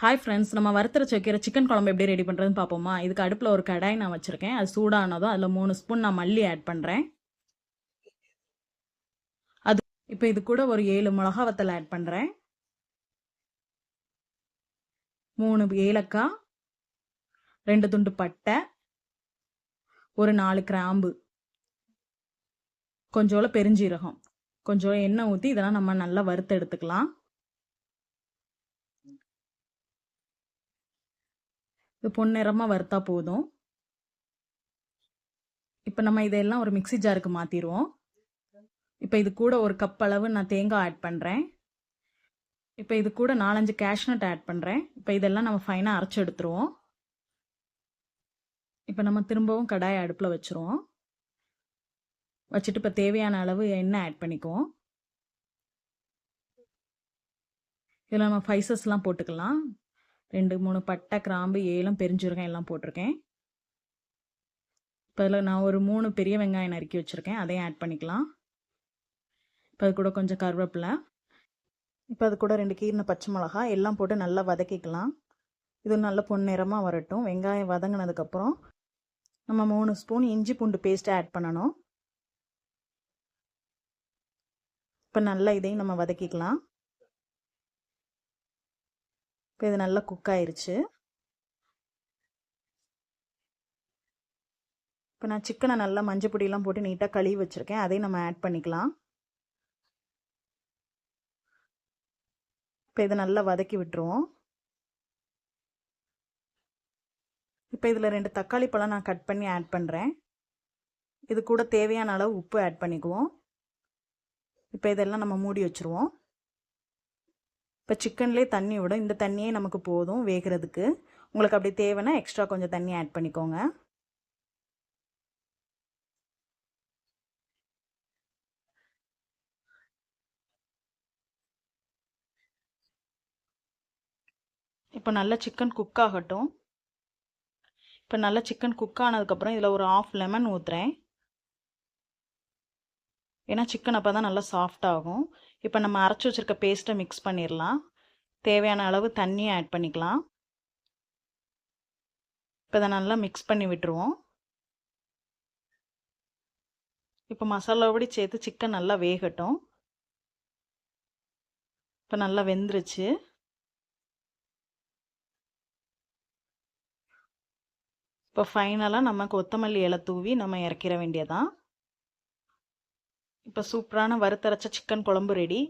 Hi friends நம்ம வறுத்தரைச்சு வைக்கிற chicken குழம்பு எப்படி ரெடி பண்ணுறதுன்னு பார்ப்போமா? இதுக்கு அடுப்பில் ஒரு கடாய் நான் வச்சுருக்கேன். அது சூடானதும் அதில் மூணு ஸ்பூன் நான் மல்லி ஆட் பண்ணுறேன் அது இப்போ இது கூட ஒரு ஏழு மிளகா வத்தல் ஆட் பண்ணுறேன் மூணு ஏலக்காய் ரெண்டு துண்டு பட்டை ஒரு நாலு கிராம்பு. கொஞ்சோல பெருஞ்சீரகம். கொஞ்சம் எண்ணெய் ஊற்றி இதெல்லாம் நம்ம நல்லா வறுத்து எடுத்துக்கலாம். இது பொன்னிறமாக வறுத்தா போதும். இப்போ நம்ம இதெல்லாம் ஒரு மிக்சி ஜாருக்கு மாற்றிடுவோம் இப்போ இது கூட ஒரு கப் அளவு நான் தேங்காய் ஆட் பண்ணுறேன் இப்போ இது கூட நாலஞ்சு கேஷ்நட் ஆட் பண்ணுறேன் இப்போ இதெல்லாம் நம்ம ஃபைனாக அரைச்சி எடுத்துருவோம். இப்போ நம்ம திரும்பவும் கடாயை அடுப்பில் வச்சுருவோம். வச்சுட்டு இப்போ தேவையான அளவு எண்ணெய் ஆட் பண்ணிக்குவோம். இதில் நம்ம ஃபைசஸ்லாம் போட்டுக்கலாம். ரெண்டு மூணு பட்டை கிராம்பு ஏலம் பெருஞ்சீரகம் எல்லாம் போட்டிருக்கேன். இப்போ அதில் நான் ஒரு மூணு பெரிய வெங்காயம் நறுக்கி வச்சுருக்கேன். அதையும் ஆட் பண்ணிக்கலாம். இப்போ அது கூட கொஞ்சம் கருவேப்பிலை. இப்போ அது கூட ரெண்டு கீரின பச்சை மிளகா எல்லாம் போட்டு நல்லா வதக்கிக்கலாம். இது நல்ல பொன்னிறமாக வரட்டும். வெங்காயம் வதங்கினதுக்கப்புறம் நம்ம மூணு ஸ்பூன் இஞ்சி பூண்டு பேஸ்ட்டை ஆட் பண்ணணும். இப்போ நல்லா இதையும் நம்ம வதக்கிக்கலாம். இப்போ இது நல்லா குக் ஆயிடுச்சு இப்போ நான் சிக்கனை நல்லா மஞ்சள் பொடியெலாம் போட்டு நீட்டாக கழுவி வச்சுருக்கேன். அதையும் நம்ம ஆட் பண்ணிக்கலாம். இப்போ இதை நல்லா வதக்கி விட்டுருவோம். இப்போ இதில் ரெண்டு தக்காளி பழம் நான் கட் பண்ணி ஆட் பண்ணுறேன் இது கூட தேவையான அளவு உப்பு ஆட் பண்ணிக்குவோம். இப்போ இதெல்லாம் நம்ம மூடி வச்சுருவோம். இப்போ சிக்கன்லேயே தண்ணி விடும் இந்த தண்ணியே நமக்கு போதும் வேகிறதுக்கு. உங்களுக்கு அப்படி தேவைன்னா எக்ஸ்ட்ரா கொஞ்சம் தண்ணி ஆட் பண்ணிக்கோங்க. இப்போ நல்லா சிக்கன் குக் ஆகட்டும். இப்போ நல்லா சிக்கன் குக் ஆனதுக்கப்புறம் இதில் ஒரு ஆஃப் லெமன் ஊற்றுறேன் ஏன்னா சிக்கன் அப்போ தான் நல்லா சாஃப்டாகும் இப்போ நம்ம அரைச்சி வச்சுருக்க பேஸ்ட்டை மிக்ஸ் பண்ணிடலாம் தேவையான அளவு தண்ணியை ஆட் பண்ணிக்கலாம். இப்போ இதை நல்லா மிக்ஸ் பண்ணி விட்டுருவோம். இப்போ மசாலாவோடி சேர்த்து சிக்கன் நல்லா வேகட்டும். இப்போ நல்லா வெந்துருச்சு. இப்போ ஃபைனலாக நம்ம கொத்தமல்லி இலை தூவி நம்ம இறக்கிற வேண்டியதான் இப்போ சூப்பரான வறுத்தரைச்ச சிக்கன் குழம்பு ரெடி